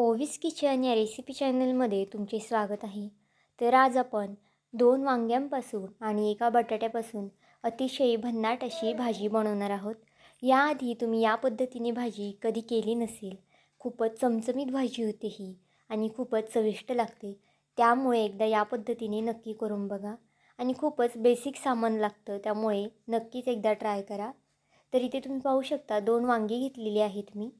Ovis kitchen या recipe चॅनलमध्ये तुमचे स्वागत आहे. तर आज आपण दोन वांग्यांपासून आणि एका बटाट्यापासून अतिशय भन्नाट अशी भाजी बनवणार आहोत. याआधी तुम्ही या पद्धतीने भाजी कधी केली नसेल खूपच चमचमीत भाजी होते ही आणि खूपच चविष्ट लागते. त्यामुळे एकदा या पद्धतीने नक्की करून बघा आणि खूपच बेसिक सामान लागतं त्यामुळे नक्कीच एकदा ट्राय करा. तर इथे तुम्ही पाहू शकता दोन वांगी घेतलेली आहेत मी.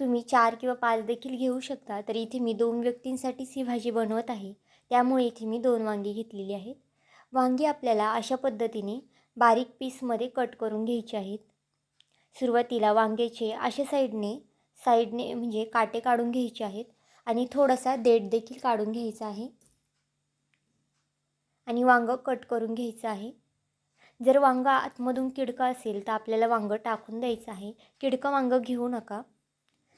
तुम्ही चार किंवा पाच देखील घेऊ शकता. तर इथे मी दोन व्यक्तींसाठीच ही भाजी बनवत आहे. त्यामुळे इथे मी दोन वांगी घेतलेली आहेत. वांगी आपल्याला अशा पद्धतीने बारीक पीसमध्ये कट करून घ्यायचे आहेत. सुरुवातीला वांग्याचे अशा साईडने साईडने म्हणजे काटे काढून घ्यायचे आहेत आणि थोडासा देठ देखील काढून घ्यायचा आहे. आणि वांगं कट करून घ्यायचं आहे. जर वांगा आतमधून किडकं असेल तर आपल्याला वांगं टाकून द्यायचं आहे. किडकं वांगं घेऊ नका.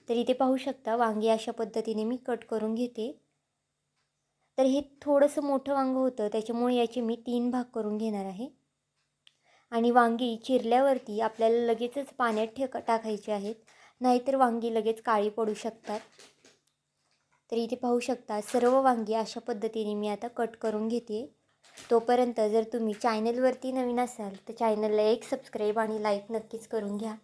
तर इथे पाहू शकता वांगी अशा पद्धतीने मी कट करून घेते. तर हे थोडंसं मोठं वांगं होतं त्याच्यामुळे याचे मी तीन भाग करून घेणार आहे. आणि वांगी चिरल्यावरती आपल्याला लगेचच पाण्यात ठेक टाकायचे आहेत. नाहीतर वांगी लगेच काळी पडू शकतात. तर इथे पाहू शकता सर्व वांगी अशा पद्धतीने मी आता कट करून घेते. तोपर्यंत जर तुम्ही चॅनलवरती नवीन असाल तर चॅनलला एक सबस्क्राईब आणि लाईक नक्कीच करून घ्या.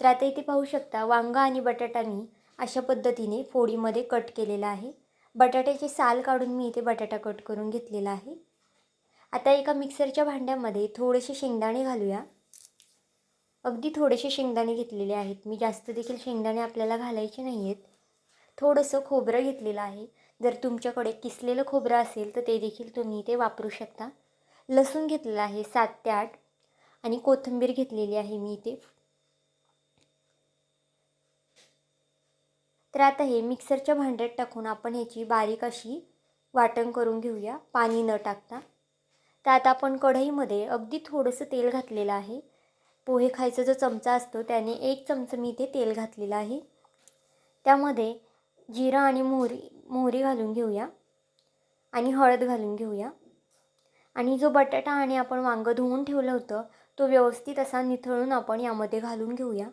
तर आता इथे पाहू शकता वांगा आणि बटाटा मी अशा पद्धतीने फोडीमध्ये कट केलेला आहे. बटाट्याचे साल काढून मी इथे बटाटा कट करून घेतलेला आहे. आता एका मिक्सरच्या भांड्यामध्ये थोडेसे शेंगदाणे घालूया. अगदी थोडेसे शेंगदाणे घेतलेले आहेत. मी जास्त देखील शेंगदाणे आपल्याला घालायचे नाही आहेत थोडंसं खोबरं घेतलेलं आहे. जर तुमच्याकडे किसलेलं खोबरं असेल तर ते देखील तुम्ही इथे वापरू शकता. लसूण घेतलेलं आहे सात ते आठ. आणि कोथिंबीर घेतलेली आहे मी इथे. तर आता हे मिक्सरच्या भांड्यात टाकून आपण ह्याची बारीक अशी वाटण करून घेऊया पाणी न टाकता. तर आता आपण कढईमध्ये अगदी थोडंसं तेल घातलेलं आहे. पोहे खायचा जो चमचा असतो त्याने एक चमचा मी इथे तेल घातलेलं आहे. त्यामध्ये जिरा आणि मोहरी मोहरी घालून घेऊया आणि हळद घालून घेऊया. आणि जो बटाटा आणि आपण वांगं धुवून ठेवलं होतं तो व्यवस्थित असा निथळून आपण यामध्ये घालून घेऊया.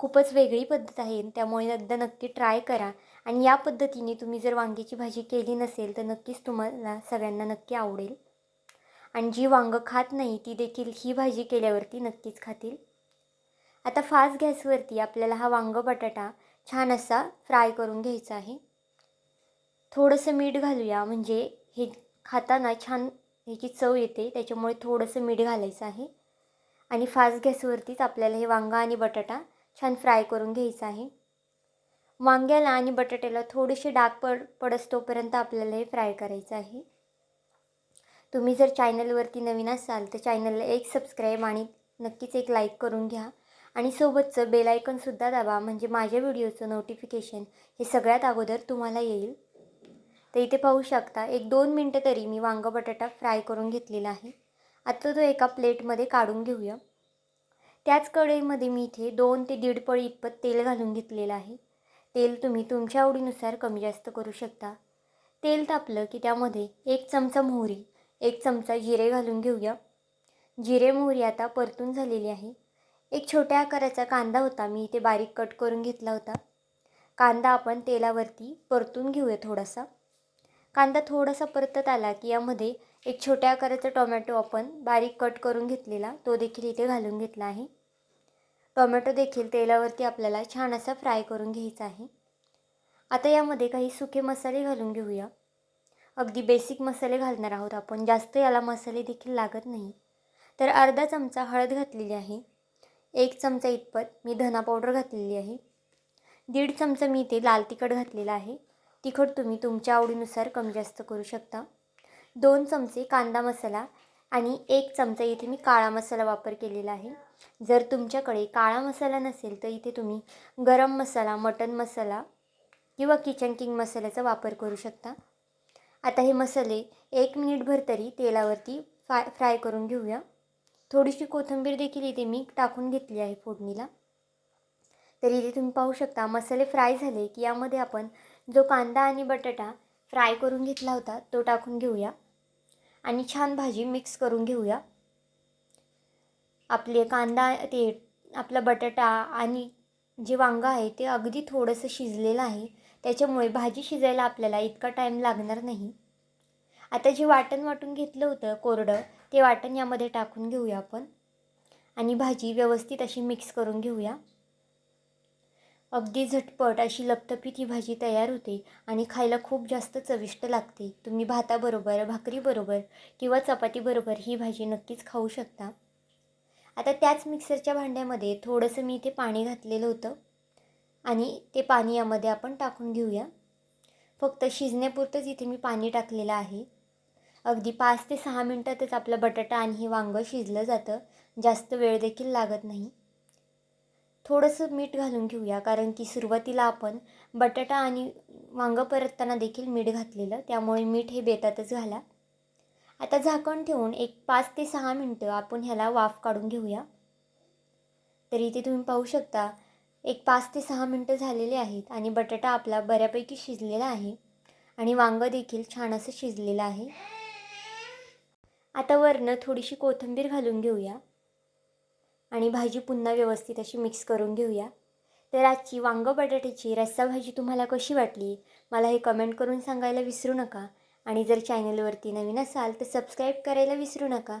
खूपच वेगळी पद्धत आहे त्यामुळे एकदा नक्की ट्राय करा. आणि या पद्धतीने तुम्ही जर वांग्याची भाजी केली नसेल तर नक्कीच तुम्हाला सगळ्यांना नक्की आवडेल. आणि जी वांगं खात नाही ती देखील ही भाजी केल्यावरती नक्कीच खातील. आता फास्ट गॅसवरती आपल्याला हा वांगं बटाटा छान असा फ्राय करून घ्यायचा आहे. थोडंसं मीठ घालूया म्हणजे हे खाताना छान ह्याची चव येते त्याच्यामुळे थोडंसं मीठ घालायचं आहे. आणि फास्ट गॅसवरतीच आपल्याला हे वांगा आणि बटाटा छान फ्राय करून घ्यायचं आहे. वांग्याला आणि बटाट्याला थोडेसे डाग पड पडस तोपर्यंत आपल्याला हे फ्राय करायचं आहे. तुम्ही जर चॅनलवरती नवीन असाल तर चॅनलला एक सबस्क्राईब आणि नक्कीच एक लाईक करून घ्या. आणि सोबतचं बेलायकनसुद्धा दाबा म्हणजे माझ्या व्हिडिओचं नोटिफिकेशन हे सगळ्यात अगोदर तुम्हाला येईल. तर इथे पाहू शकता एक दोन मिनटं तरी मी वांग बटाटा फ्राय करून घेतलेला आहे. आता तो एका प्लेटमध्ये काढून घेऊया. त्याच कढईमध्ये मी इथे दोन ते दीड पळी इतपत तेल घालून घेतलेलं आहे. तेल तुम्ही तुमच्या आवडीनुसार कमी जास्त करू शकता. तेल तापलं की त्यामध्ये एक चमचा मोहरी एक चमचा जिरे घालून घेऊया. जिरे मोहरी आता परतून झालेली आहे. एक छोट्या आकाराचा कांदा होता मी इथे बारीक कट करून घेतला होता. कांदा आपण तेलावरती परतून घेऊया थोडासा. कांदा थोडासा परतत आला की यामध्ये एक छोट्या आकाराचा टोमॅटो आपण बारीक कट करून घेतलेला तो देखील इथे घालून घेतला आहे. टोमॅटो देखील तेलावरती आपल्याला छान असा फ्राय करून घ्यायचा आहे. आता यामध्ये काही सुके मसाले घालून घेऊया. अगदी बेसिक मसाले घालणार आहोत आपण जास्त याला मसाले देखील लागत नाही. तर अर्धा चमचा हळद घातलेली आहे. एक चमचा इतपत मी धना पावडर घातलेली आहे. दीड चमचा मी इथे लाल तिखट घातलेला आहे. तिखट तुम्ही तुमच्या आवडीनुसार कमी जास्त करू शकता. दोन चमचे कांदा मसाला आणि एक चमचा इथे मी काळा मसाला वापर केलेला आहे. जर तुमच्याकडे काळा मसाला नसेल तर इथे तुम्ही गरम मसाला मटन मसाला किंवा किचन किंग मसाल्याचा वापर करू शकता. आता हे मसाले एक मिनिटभर तरी तेलावरती फ्राय फ्राय करून घेऊया. थोडीशी कोथिंबीर देखील इथे मी टाकून घेतली आहे फोडणीला. तर इथे तुम्ही पाहू शकता मसाले फ्राय झाले की यामध्ये आपण जो कांदा आणि बटाटा फ्राय करून घेतला होता तो टाकून घेऊया. आणि छान भाजी मिक्स करून घेऊया. आपले कांदा ते आपला बटाटा आणि जे वांगं आहे ते अगदी थोडंसं शिजलेलं आहे. त्याच्यामुळे भाजी शिजायला आपल्याला इतका टाईम लागणार नाही. आता जे वाटण वाटून घेतलं होतं कोरडं ते वाटण यामध्ये टाकून घेऊया आपण. आणि भाजी व्यवस्थित अशी मिक्स करून घेऊया. अगदी झटपट अशी लपतपीत ही भाजी तयार होते आणि खायला खूप जास्त चविष्ट लागते. तुम्ही भाताबरोबर भाकरीबरोबर किंवा चपातीबरोबर ही भाजी नक्कीच खाऊ शकता. आता त्याच मिक्सरच्या भांड्यामध्ये थोडंसं मी इथे पाणी घातलेलं होतं. आणि ते पाणी यामध्ये आपण टाकून घेऊया. फक्त शिजण्यापुरतंच इथे मी पाणी टाकलेलं आहे. अगदी पाच ते सहा मिनटातच आपलं बटाटा आणि हे वांगं शिजलं जातं. जास्त वेळ देखील लागत नाही. थोडंसं मीठ घालून घेऊया कारण की सुरुवातीला आपण बटाटा आणि वांगं परतताना देखील मीठ घातलेलं त्यामुळे मीठ हे बेतातच घाला. आता झाकण ठेवून एक पाच ते सहा मिनटं आपण ह्याला वाफ काढून घेऊया. तर इथे तुम्ही पाहू शकता एक पाच ते सहा मिनटं झालेले आहेत आणि बटाटा आपला बऱ्यापैकी शिजलेला आहे आणि वांगं देखील छान असं शिजलेलं आहे. आता वरनं थोडीशी कोथिंबीर घालून घेऊया. आणि भाजी पुन्हा व्यवस्थित अशी मिक्स करून घेऊया. तर आजची वांगं बटाट्याची रस्सा भाजी तुम्हाला कशी वाटली? मला हे कमेंट करून सांगायला विसरू नका. आणि जर चॅनलवरती नवीन असाल तर सबस्क्राईब करायला विसरू नका.